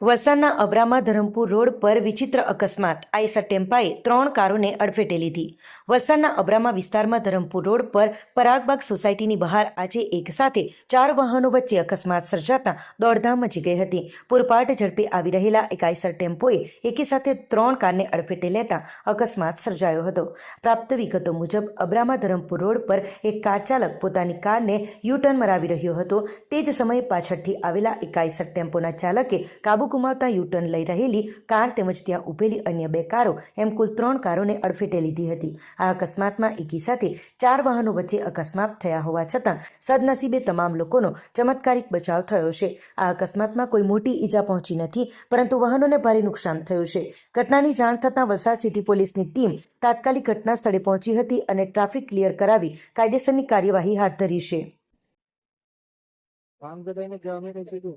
વલસાડના અબ્રામા ધરમપુર રોડ પર વિચિત્ર અકસ્માત. આઈસર ટેમ્પાએ ત્રણ કારોને અડફેટે લીધી. વલસાડના અબ્રામા વિસ્તારમાં ધરમપુર રોડ પર પરાગબાગ સોસાયટીની બહાર આજે એક સાથે ચાર વાહનો વચ્ચે અકસ્માત સર્જાતા દોડધામ મચી ગઈ હતી. પૂરપાટ ઝડપે આવી રહેલા એક આઈસર ટેમ્પોએ એકી સાથે ત્રણ કારને અડફેટે લેતા અકસ્માત સર્જાયો હતો. પ્રાપ્ત વિગતો મુજબ, અબ્રામા ધરમપુર રોડ પર એક કાર ચાલક પોતાની કારને યુટર્ન મરાવી રહ્યો હતો. તે જ સમયે પાછળથી આવેલા એક આઈસર ટેમ્પોના ચાલકે કાબુ ગુમાવતા યુટર્ન લઈ રહેલી કાર તેમજ ત્યાં ઉભેલી અન્ય બે કારો, એમ કુલ ત્રણ કારોને અડફેટે લીધી હતી. આ અકસ્માતમાં એકી સાથે ચાર વાહનો વચ્ચે અકસ્માત થયા હોવા છતાં સદનસીબે તમામ લોકોનો ચમત્કારિક બચાવ થયો છે. આ અકસ્માતમાં કોઈ મોટી ઈજા પહોંચી નથી, પરંતુ વાહનોને ભારે નુકસાન થયું છે. ઘટનાની જાણ થતાં વલસાડ સિટી પોલીસની ટીમ તાત્કાલિક ઘટના સ્થળે પહોંચી હતી અને ટ્રાફિક ક્લિયર કરાવી કાયદેસરની કાર્યવાહી હાથ ધરી છે. કામ બધાને જવાનું કીધું